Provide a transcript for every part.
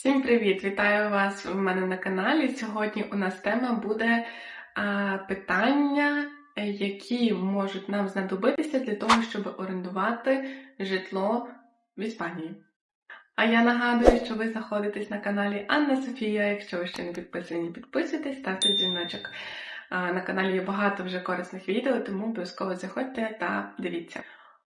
Всім привіт! Вітаю вас у мене на каналі. Сьогодні у нас тема буде а, питання, які можуть нам знадобитися для того, щоб орендувати житло в Іспанії. А я нагадую, що ви знаходитесь на каналі Анна Софія. Якщо ви ще не підписані, підписуйтесь, ставте дзвіночок. На каналі є багато вже корисних відео, тому обов'язково заходьте та дивіться.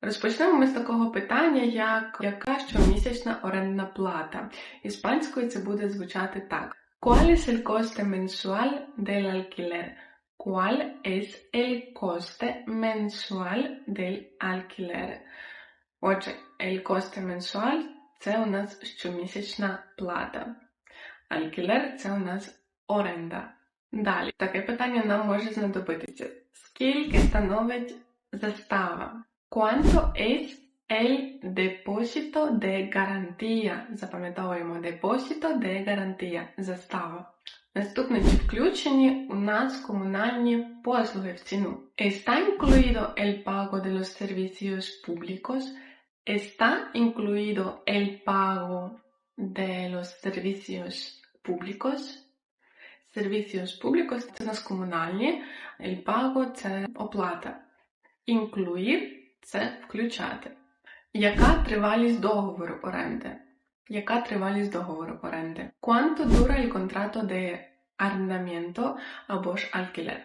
Розпочнемо ми з такого питання, як яка щомісячна орендна плата. Іспанською це буде звучати так: ¿Cuál es el coste mensual del alquiler? ¿Cuál es el coste mensual del alquiler? Отже, el coste mensual – це у нас щомісячна плата. Alquiler – це у нас оренда. Далі, таке питання нам може знадобитися. Скільки становить застава? ¿Cuánto es el depósito de garantía? Запам'ятовуємо depósito de garantía – застава. Наступне чи включені у нас комунальні послуги в ціну. ¿Está incluido el pago de los servicios públicos? ¿Está incluido el pago de los servicios públicos? Servicios públicos – це у нас комунальні, el pago – це оплата. Incluir – це включати. Яка тривалість договору оренди? Яка тривалість договору оренди? Quanto dura il contratto de arrendamiento або ж alquiler?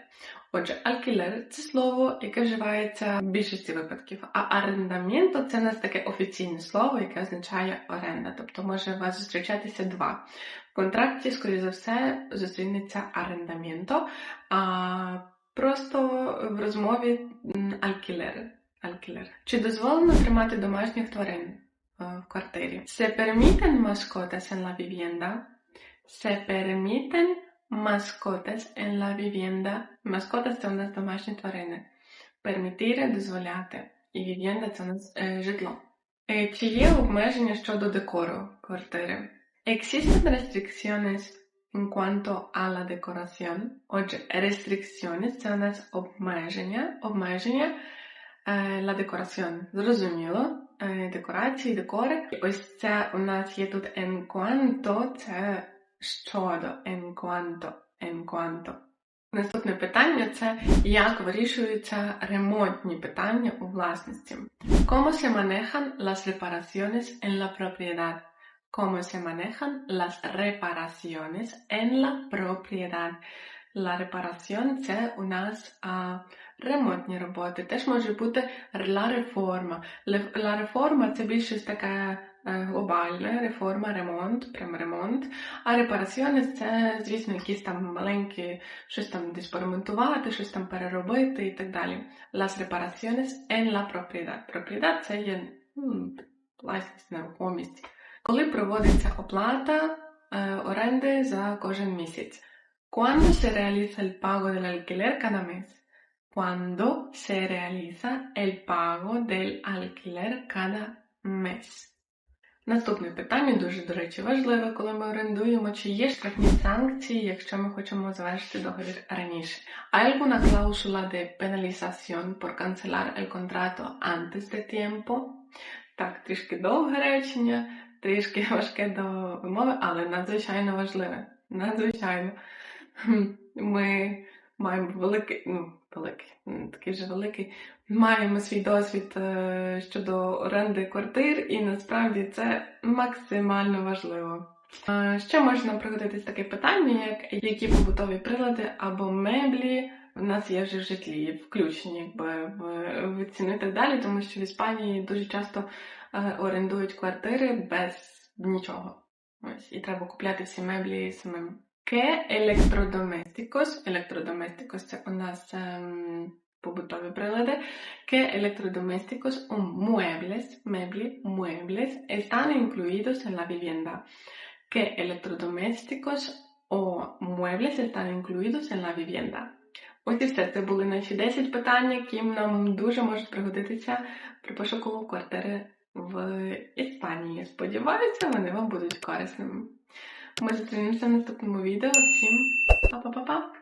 Отже, alquiler – це слово, яке вживається в більшості випадків, а арендаменто це нас таке офіційне слово, яке означає оренда. Тобто може у вас зустрічатися два. В контракті, скоріше за все, зустрінеться арендаменто, а просто в розмові alquiler. Alquiler. Чи дозволено тримати домашніх тварин е, в квартирі? Se permiten mascotas en la vivienda? Se permiten mascotas en la vivienda? Mascotas – це у нас домашні тварини. Permitire – дозволяти. І vivienda – це у нас е, житло. Е, чи є обмеження щодо декору квартири? Existen restricciones en cuanto a decoración? Отже, restricciones – це у нас обмеження, обмеження Е, La decoración. Зрозуміло. Е, Декорації, декори. І ось це у нас є тут en cuanto, це щодо en cuanto, en cuanto. Наступне питання це як вирішуються ремонтні питання у власності. ¿Cómo se manejan las reparaciones en la propiedad? ¿Cómo se manejan las reparaciones en la propiedad? La reparación – це у нас а, ремонтні роботи. Теж може бути la реформа. La реформа – це більше таке глобальне, реформа, ремонт, прям ремонт. А репараціони – це, звісно, якісь там маленькі, щось там десь поремонтувати, щось там переробити і так далі. Las reparaciones en la propiedad. Propiedad – це є власність, нерухомість. Коли проводиться оплата е, оренди за кожен місяць. ¿Cuándo se realiza el pago del alquiler cada mes? ¿Cuándo se realiza el pago del alquiler cada mes? Наступне питання дуже, до речі, важливе, коли ми орендуємо, чи є штрафні санкції, якщо ми хочемо завершити договір раніше. ¿Hay alguna cláusula de por cancelar el contrato antes de tiempo? Так, трішки довге речення, трішки важке до вимови, але надзвичайно важливе. Надзвичайно. Ми маємо великий, ну, великий, такий же великий, маємо свій досвід е, щодо оренди квартир, і насправді це максимально важливо. Ще можна пригодитись таке питання, як які побутові прилади або меблі в нас є вже в житлі, включені якби в, в ціну і так далі, тому що в Іспанії дуже часто е, орендують квартири без нічого. Ось, і треба купляти всі меблі самим. ¿Qué electrodomésticos? Electrodomésticos це у нас ем, побутові прилади. ¿Qué electrodomésticos o muebles, меблі, muebles están incluidos en la vivienda? ¿Qué electrodomésticos o muebles están incluidos en la vivienda? Ось і все. Це були наші 10 питань, які нам дуже можуть пригодитися при пошуку квартири в Іспанії. Сподіваюся, вони вам будуть корисними. Ми зустрінемося в наступному відео. Всім па-па-па-па!